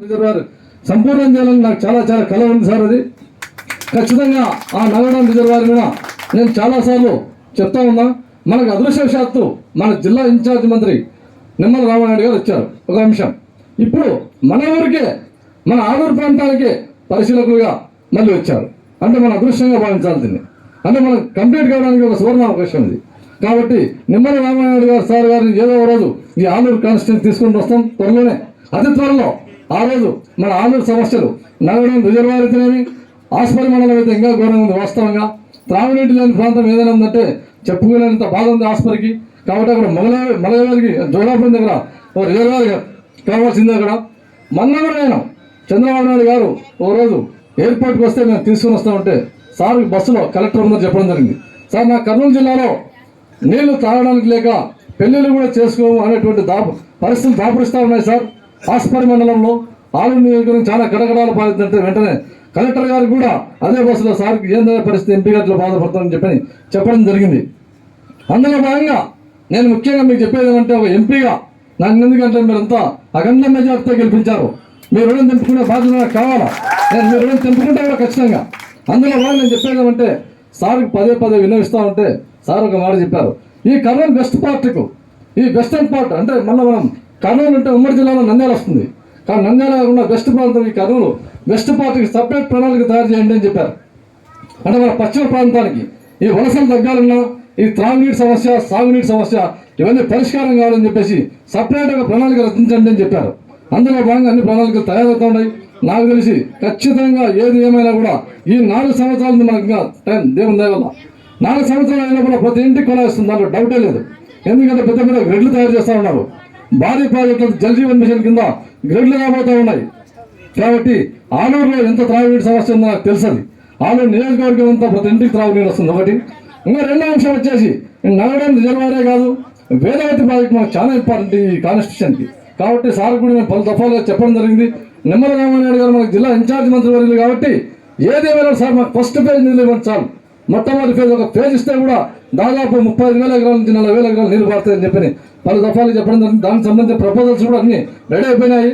Reservoir సంపూర్ణం చేయాలని నాకు చాలా చాలా కల ఉంది సార్ అది. ఖచ్చితంగా ఆ నగరం రిజర్వాయర్ కూడా నేను చాలాసార్లు చెప్తా ఉన్నా. మనకు అదృష్టవశాత్తు మన జిల్లా ఇన్ఛార్జ్ మంత్రి నిమ్మల రామనాయుడు గారు వచ్చారు. ఒక అంశం ఇప్పుడు మన ఊరికే మన ఆదూరు ప్రాంతానికే పరిశీలకులుగా మళ్ళీ వచ్చారు. అంటే మన అదృష్టంగా భావించాలి దీన్ని. అంటే మనం కంప్లీట్ కావడానికి ఒక సువర్ణ అవకాశం ఇది కాబట్టి నిమ్మల రామనాయుడు గారు సార్ గారిని ఏదో రోజు ఈ ఆలూరు కాన్స్టిట్యూన్ తీసుకుని వస్తాం. త్వరలోనే అతి త్వరలో ఆ రోజు మన ఆంధ్ర సమస్యలు నగరం రిజర్వాయర్ అయితేనేమి ఆస్పరి మండలం అయితే ఇంకా ఘోరంగా ఉంది వాస్తవంగా. త్రాగునీటి లేని ప్రాంతం ఏదైనా ఉందంటే చెప్పుకోలేనంత బాధ ఉంది ఆస్పరికి కాబట్టి అక్కడ మొగల మలయవారికి జోడాపురం దగ్గర ఓ రిజర్వాయర్ కావాల్సింది అక్కడ. మొన్న కూడా నేను చంద్రబాబు నాయుడు గారు ఓ రోజు ఎయిర్పోర్ట్కి వస్తే మేము తీసుకుని వస్తామంటే సార్ బస్సులో కలెక్టర్ ఉందని చెప్పడం జరిగింది. సార్ నా కర్నూలు జిల్లాలో నీళ్ళు తాగడానికి లేక పెళ్ళిళ్ళు కూడా చేసుకోము అనేటువంటి దాపు పరిస్థితులు దాపురిస్తూ ఉన్నాయి సార్. ఆస్పరి మండలంలో ఆలు నియోజకవర్గం చాలా కడకడాలు పాలిందంటే వెంటనే కలెక్టర్ గారు కూడా అదే బస్సులో సార్కి ఏందో పరిస్థితి ఎంపీ గారిలో బాధపడతామని చెప్పని చెప్పడం జరిగింది. అందులో భాగంగా నేను ముఖ్యంగా మీకు చెప్పేది ఏమంటే ఒక ఎంపీగా నన్ను ఎందుకంటే మీరంతా అఖండ మెజార్టీతో గెలిపించారు. మీ రుణం తెంపుకునే బాధ్యత నాకు కావాలా? నేను మీ రుణం తెంపుకుంటా కూడా ఖచ్చితంగా. అందులో భాగంగా నేను చెప్పేది ఏమంటే సార్కి పదే పదే విన్నవిస్తా ఉంటే సార్ ఒక మాట చెప్పారు. ఈ కర్నూలు వెస్ట్ పార్ట్కు ఈ వెస్టర్న్ పార్ట్ అంటే మళ్ళీ మనం కర్నూలు అంటే ఉమ్మడి జిల్లాలో నంద్యాల వస్తుంది. కానీ నంద్యాల కాకుండా వెస్ట్ ప్రాంతం ఈ కర్నూలు. వెస్ట్ పార్టీకి సపరేట్ ప్రణాళిక తయారు చేయండి అని చెప్పారు. అంటే మన పశ్చిమ ప్రాంతానికి ఈ వలసలు తగ్గాలన్నా ఈ త్రాగునీటి సమస్య సాగునీటి సమస్య ఇవన్నీ పరిష్కారం కావాలని చెప్పేసి సపరేట్గా ప్రణాళిక రచించండి అని చెప్పారు. అందులో భాగంగా అన్ని ప్రణాళికలు తయారవుతున్నాయి నాకు తెలిసి ఖచ్చితంగా ఏది ఏమైనా కూడా ఈ నాలుగు సంవత్సరాలు మనకు టైం దేవుని దయవల్ల నాలుగు సంవత్సరాలు అయినా కూడా ప్రతి ఇంటికి కొనేస్తుంది దాంట్లో డౌటే లేదు. ఎందుకంటే పెద్ద పెద్ద గ్రెడ్లు తయారు చేస్తూ ఉన్నారు. భారీ ప్రాజెక్టులు జలజీవన్ మిషన్ కింద గ్రెడ్లు రాబోతూ ఉన్నాయి. కాబట్టి ఆలూరులో ఎంత త్రాగునీటి సమస్య ఉందో నాకు తెలుసది. ఆలూరు నియోజకవర్గం అంతా ప్రతి ఇంటికి త్రాగునీరు వస్తుంది. ఒకటి. ఇంకా రెండో అంశం వచ్చేసి నగరం రిజర్వాయరే కాదు వేదవతి ప్రాజెక్ట్ మాకు చాలా ఇంపార్టెంట్ ఈ కాన్స్టిట్యూషన్కి. కాబట్టి సార్ కూడా నేను పలు దఫాలుగా చెప్పడం జరిగింది. నిమ్మల రామానాయుడు గారు మనకు జిల్లా ఇన్ఛార్జ్ మంత్రి వర్యులు కాబట్టి ఏదేమైనా సార్ మాకు ఫస్ట్ పేజ్ నిధులు ఇవ్వండి చాలు మొట్టమొదటి పేజ్ ఒక పేజ్ ఇస్తే కూడా దాదాపు ముప్పై ఐదు వేల ఎకరాల నుంచి నలభై వేల ఎకరాలు నీళ్ళు పారుతాయని చెప్పి పలు దఫాలు చెప్పడం జరిగింది. దానికి సంబంధించిన ప్రపోజల్స్ కూడా అన్ని రెడీ అయిపోయినాయి.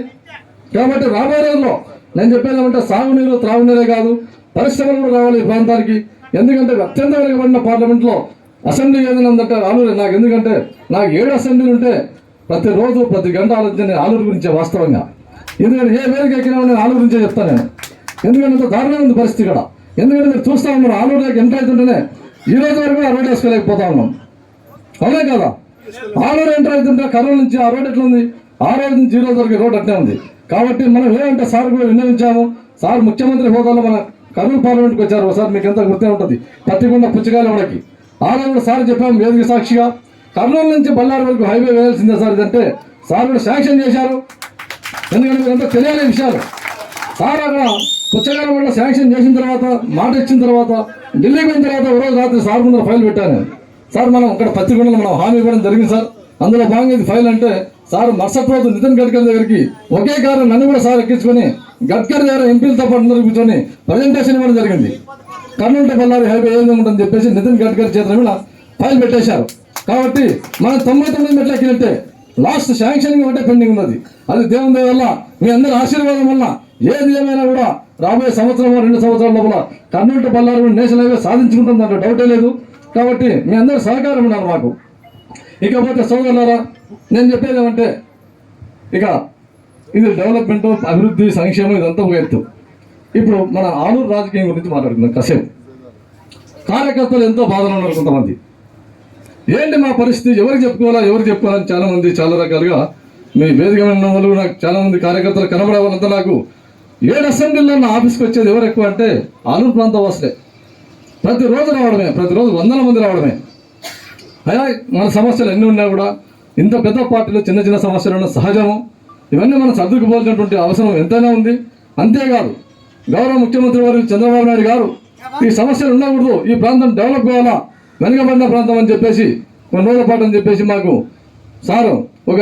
కాబట్టి రాబోయే రోజుల్లో నేను చెప్పేది ఏమంటే సాగునీరు త్రాగునీరే కాదు. పరిశ్రమలు కూడా రావాలి ఈ ప్రాంతానికి. ఎందుకంటే అత్యంత వెనుకబడిన పార్లమెంట్లో అసెంబ్లీ ఏదైనా ఉందంటే ఆలూరు నాకు. ఎందుకంటే నాకు ఏడు అసెంబ్లీలు ఉంటే ప్రతిరోజు ప్రతి గంట ఆలోచన నేను ఆలూరు గురించే వాస్తవంగా. ఎందుకంటే ఏ వేదిక ఎక్కినా నేను ఆలూరు గురించే చెప్తాను నేను. ఎందుకంటే అంత దారుణంగా ఉంది పరిస్థితి ఇక్కడ. ఎందుకంటే మీరు చూస్తా ఉన్నారు ఆలూరులోకి ఎంటర్ అవుతుంటేనే ఈ రోజు వరకు ఆ రోడ్ వేసుకోలేకపోతా ఉన్నాం. అవునే కదా? ఆలూరు ఎంటర్ అవుతుంటే కర్నూలు నుంచి ఆ రోడ్ ఎట్లా ఉంది? ఆ నుంచి ఈ రోజు వరకు రోడ్ అట్లే ఉంది. కాబట్టి మనం ఏమంటే సార్ కూడా విన్నవించాము. సార్ ముఖ్యమంత్రి హోదాలో మన కర్నూలు పార్లమెంట్కి వచ్చారు. ఒకసారి మీకు ఎంత గుర్తే ఉంటుంది. పత్తికొండ పుచ్చకాయల మనకి. ఆ కూడా సార్ చెప్పాము వేదిక సాక్షిగా. కర్నూలు నుంచి బళ్ళారి వరకు హైవే వేయాల్సిందే సార్ ఇదంటే. సార్ కూడా శాంక్షన్ చేశారు. ఎందుకంటే మీరంతా తెలియాలి విషయాలు. సార్ అక్కడ పుచ్చకాయల వల్ల శాంక్షన్ చేసిన తర్వాత మాట ఇచ్చిన తర్వాత ఢిల్లీకి పోయిన తర్వాత ఒక రోజు రాత్రి సార్ ముందర ఫైల్ పెట్టాను నేను. సార్ మనం ఇక్కడ పత్తికొండలో మనం హామీ ఇవ్వడం జరిగింది సార్. అందులో భాగంగా ఇది ఫైల్ అంటే సార్ మరుసటి రోజు నితిన్ గడ్కరీ దగ్గరికి ఒకే కారణం నన్ను కూడా సార్ ఎక్కించుకొని గడ్కరీ దగ్గర ఎంపీలతో పాటు అందరూ కూర్చొని ప్రజెంటేషన్ ఇవ్వడం జరిగింది. కర్నూలు బళ్ళారి హైవే ఏ విధంగా ఉంటుందని చెప్పేసి నితిన్ గడ్కరీ చేతుల మీద ఫైల్ పెట్టేశారు. కాబట్టి మనం తొంభై తొమ్మిది మెట్లు ఎక్కినట్టే లాస్ట్ శాంక్షనింగ్ ఒకటే పెండింగ్ ఉన్నది. అది దేవుని దయ వల్ల మీ అందరి ఆశీర్వాదం వల్ల ఏది ఏమైనా కూడా రాబోయే సంవత్సరం రెండు సంవత్సరాల లోపల కర్నూలు బళ్ళారి కూడా నేషనల్ హైవే సాధించుకుంటుంది దాంట్లో డౌటే లేదు. కాబట్టి మీ అందరి సహకారం ఉన్నారు మాకు. ఇకపోతే సోదరులారా నేను చెప్పేది ఏమంటే ఇక ఇది డెవలప్మెంట్ అభివృద్ధి సంక్షేమం ఇదంతా ఒక ఎత్తు. ఇప్పుడు మన ఆలూరు రాజకీయం గురించి మాట్లాడుకుందాం కాసేపు. కార్యకర్తలు ఎంతో బాధలు ఉన్నారు కొంతమంది. ఏంటి మా పరిస్థితి? ఎవరికి చెప్పుకోవాలా? ఎవరు చెప్పుకోవాలని చాలామంది చాలా రకాలుగా మీ వేదిక ఉన్న వాళ్ళు నాకు చాలామంది కార్యకర్తలు కనబడే వాళ్ళంతా నాకు. ఏడు అసెంబ్లీలో నా ఆఫీస్కి వచ్చేది ఎవరు ఎక్కువ అంటే ఆలూరు ప్రాంత వాసులే ప్రతిరోజు రావడమే ప్రతిరోజు వందల మంది రావడమే. అయ్యా మన సమస్యలు ఎన్ని ఉన్నా కూడా ఇంత పెద్ద పార్టీలో చిన్న చిన్న సమస్యలు ఉన్న సహజము. ఇవన్నీ మనం సర్దుకుపోవాల్సినటువంటి అవసరం ఎంతైనా ఉంది. అంతేకాదు గౌరవ ముఖ్యమంత్రి వారు చంద్రబాబు నాయుడు గారు ఈ సమస్యలు ఉండకూడదు. ఈ ప్రాంతం డెవలప్ కావాలా? వెనుకబడిన ప్రాంతం అని చెప్పేసి కొన్ని రోజుల పాటు అని చెప్పేసి మాకు సారు ఒక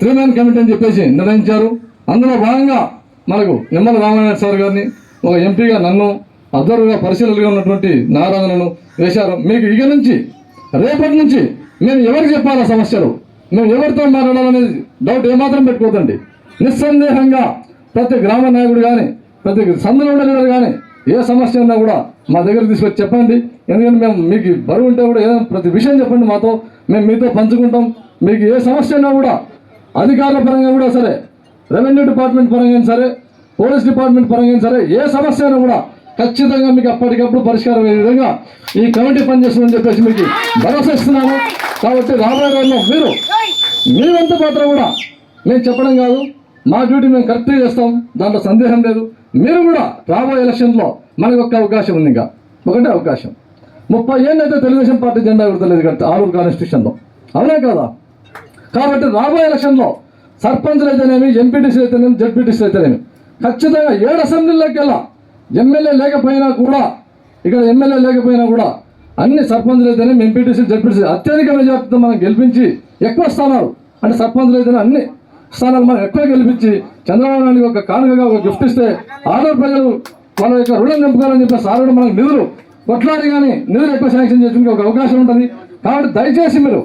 త్రీ మ్యాన్ కమిటీ అని చెప్పేసి నిర్ణయించారు. అందులో భాగంగా మనకు నిమ్మల రామానాయుడు సార్ గారిని ఒక ఎంపీగా నన్ను అబ్జర్వర్గా పరిశీలనగా ఉన్నటువంటి నారాయణను వేశారు. మీకు ఇక నుంచి రేపటి నుంచి మేము ఎవరికి చెప్పాలా సమస్యలు? మేము ఎవరితో మాట్లాడాలనేది డౌట్ ఏమాత్రం పెట్టుకోదండి నిస్సందేహంగా ప్రతి గ్రామ నాయకుడు కానీ ప్రతి సందులో ఉండే కానీ ఏ సమస్య ఉన్నా కూడా మా దగ్గర తీసుకొచ్చి చెప్పండి. ఎందుకంటే మేము మీకు బరువు ఉంటే కూడా ఏదైనా ప్రతి విషయం చెప్పండి మాతో. మేము మీతో పంచుకుంటాం. మీకు ఏ సమస్య ఉన్నా కూడా అధికారుల పరంగా కూడా సరే రెవెన్యూ డిపార్ట్మెంట్ పరంగా సరే పోలీస్ డిపార్ట్మెంట్ పరంగా సరే ఏ సమస్య అయినా కూడా ఖచ్చితంగా మీకు అప్పటికప్పుడు పరిష్కారం అయ్యే విధంగా ఈ కమిటీ పనిచేస్తుందని చెప్పేసి మీకు భరోసా ఇస్తున్నాను కాబట్టి రాబోయే రోజుల్లో మీరు మీరంత పాత్ర కూడా మేము చెప్పడం కాదు మా డ్యూటీ మేము కరెక్ట్గా చేస్తాం దాంట్లో సందేహం లేదు. మీరు కూడా రాబోయే ఎలక్షన్లో మనకు ఒక అవకాశం ఉంది ఇంకా. ఒకటే అవకాశం. ముప్పై ఏళ్ళైతే తెలుగుదేశం పార్టీ జెండా విడతలేదు కదా ఆరూరు కాన్స్టిట్యూషన్లో. అవునా కదా? కాబట్టి రాబోయే ఎలక్షన్లో సర్పంచ్లు అయితేనేమి ఎంపీటీసీలు అయితేనేమి జడ్పీటీసీలు అయితేనేమి ఖచ్చితంగా ఏడు అసెంబ్లీలోకి వెళ్ళా. ఎమ్మెల్యే లేకపోయినా కూడా ఇక్కడ ఎమ్మెల్యే లేకపోయినా కూడా అన్ని సర్పంచ్లు అయితేనే ఎంపీటీసీ జడ్పీటీసీ అత్యధిక మెజార్టీతో మనం గెలిపించి ఎక్కువ స్థానాలు. అంటే సర్పంచ్లు అయితేనే అన్ని స్థానాలు మనం ఎక్కువ గెలిపించి చంద్రబాబు నాయుడు ఒక కానుకగా ఒక గిఫ్ట్ ఇస్తే ఆరో ప్రజలు వాళ్ళ యొక్క రుణం నింపుకోవాలని చెప్పి సార్ మనకు నిధులు కొట్లాడి కానీ నిధులు ఎక్కువ శాంక్షన్ చేయడానికి ఒక అవకాశం ఉంటుంది. కాబట్టి దయచేసి మీరు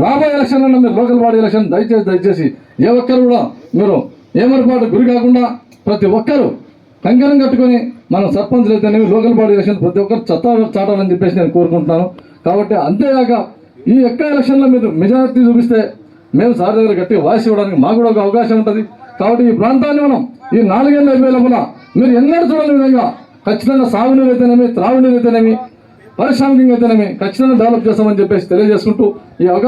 రాబోయే ఎలక్షన్లలో మీరు లోకల్ బాడీ ఎలక్షన్ దయచేసి దయచేసి ఏ ఒక్కరు కూడా మీరు ఏమరపాటు గురి కాకుండా ప్రతి ఒక్కరు కంకణం కట్టుకొని మనం సర్పంచ్లు అయితేనేవి లోకల్ బాడీ ఎలక్షన్ ప్రతి ఒక్కరు చత్తా చాటాలని చెప్పేసి నేను కోరుకుంటున్నాను. కాబట్టి అంతేగాక ఈ యొక్క ఎలక్షన్లో మీరు మెజారిటీ చూపిస్తే మేము సార్ దగ్గర గట్టి వాయిస్ ఇవ్వడానికి మాకు కూడా ఒక అవకాశం ఉంటుంది. కాబట్టి ఈ ప్రాంతాన్ని మనం ఈ నాలుగేళ్ళ అయిపోయే లోపల మీరు ఎన్నడూ చూడని విధంగా ఖచ్చితంగా సాగునీరు అయితేనేమి త్రాగునీరు అయితేనేమి పారిశ్రామికంగా అయితేనేమి ఖచ్చితంగా డెవలప్ చేస్తామని చెప్పేసి తెలియజేసుకుంటూ ఈ అవకాశం